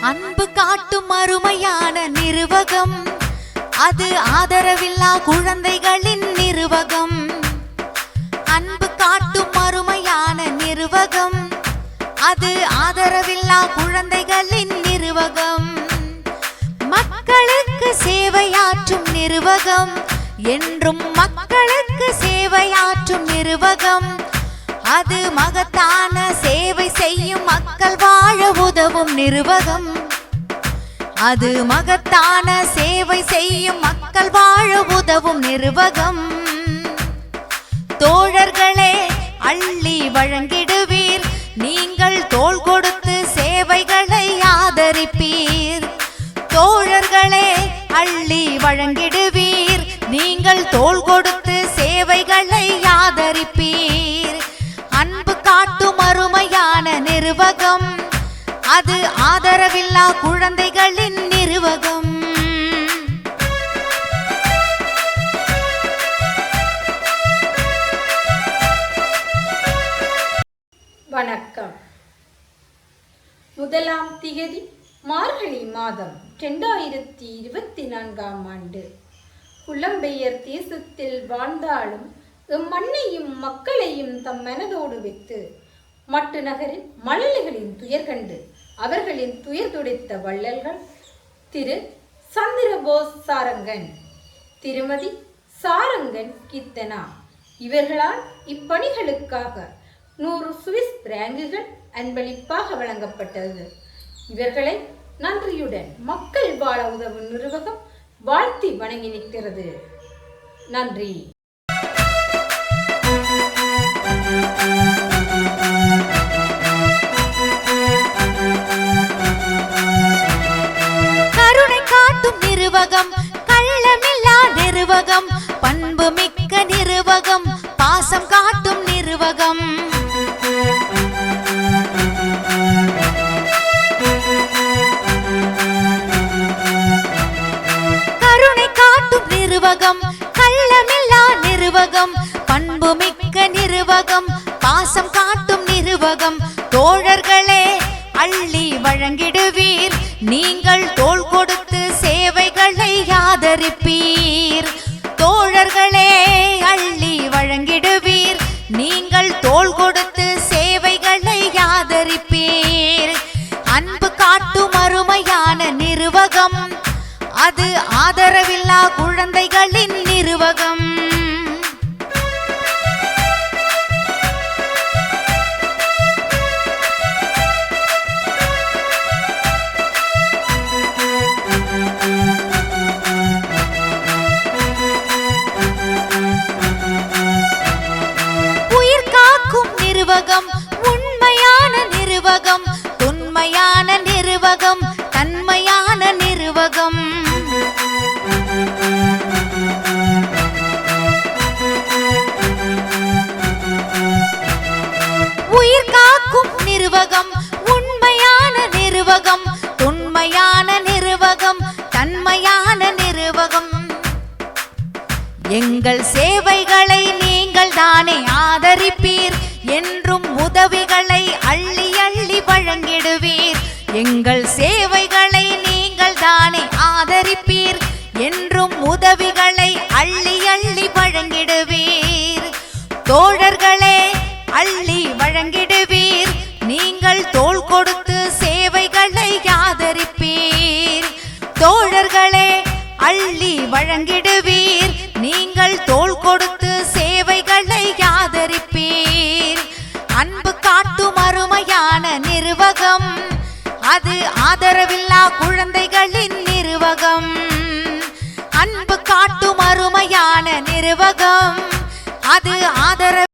காட்டும் அருமையான நிர்வகம். அது ஆதரவில்லா குழந்தைகளின் நிருவகம். அன்பு காட்டும் அருமையான நிர்வகம். அது ஆதரவில்லா குழந்தைகளின் நிருவகம். மக்களுக்கு சேவையாற்றும் நிர்வகம். என்றும் மக்களுக்கு சேவையாற்றும் நிருவகம். அது மகத்தான சேவை செய்யும் மக்கள் வாழ உதவும் நிருவகம். அது மகத்தான சேவை செய்யும் மக்கள் வாழ உதவும் நிருவகம். தோழர்களே அள்ளி வழங்கிடுவீர். நீங்கள் தோள் கொடுத்து சேவைகளை ஆதரிப்பீர். தோழர்களே அள்ளி வழங்கிடுவீர். நீங்கள் தோள் கொடுத்து சேவைகளை நிருவகம். அது ஆதரவில்லா குழந்தைகளின் நிருவகம். வணக்கம். முதலாம் திகதி மார்கழி மாதம் ரெண்டாயிரத்தி இருபத்தி நான்காம் ஆண்டு. புலம்பெயர் தேசத்தில் வாழ்ந்தாலும் எம்மண்ணையும் மக்களையும் தம் மனதோடு வைத்து மட்டு நகரில் மழலைகளின் துயர் கண்டு அவர்களின் துயர் துடைத்த வள்ளல்கள். திரு. சந்திரபோஸ் சாரங்கன் திருமதி சாரங்கன் கீர்த்தனா இவர்களால் இப்பணிகளுக்காக நூறு சுவிஸ் பிராங்குகள் அன்பளிப்பாக வழங்கப்பட்டது. இவர்களை நன்றியுடன் மக்கள் வாழ உதவும் நிறுவகம் வாழ்த்தி வணங்கி நிற்கிறது நன்றி. காட்டும் கள்ளமில்லா நிருவகம் பண்பு மிக்க நிருவகம் பாசம் காட்டும் நிருவகம். தோழர்களே அள்ளி வழங்கிடுவீர். நீங்கள் தோல் கொடுத்து சேவைகளை ஆதரிப்பீர். தோழர்களே அள்ளி வழங்கிடுவீர். நீங்கள் தோல் கொடுத்து எங்கள் சேவைகளை நீங்கள் தானே ஆதரிப்பீர். என்றும் உதவிகளை அள்ளி அள்ளி வழங்கிடுவீர். எங்கள் சேவைகளை நீங்கள் தானே ஆதரிப்பீர். என்றும் உதவிகளை அள்ளி அள்ளி வழங்கிடுவீர். தோழர்களே அள்ளி வழங்கிடுவீர். நீங்கள் தோள் கொடுத்து சேவைகளை ஆதரிப்பீர். தோழர்களே அள்ளி வழங்கிடுவீர். நீங்கள் தோல் கொடுத்து சேவைகளை ஆதரிப்பீர். அன்பு காட்டும் அருமையான நிர்வாகம். அது ஆதரவில்லா குழந்தைகளின் நிர்வாகம். அன்பு காட்டும் அருமையான நிர்வாகம். அது ஆதரவு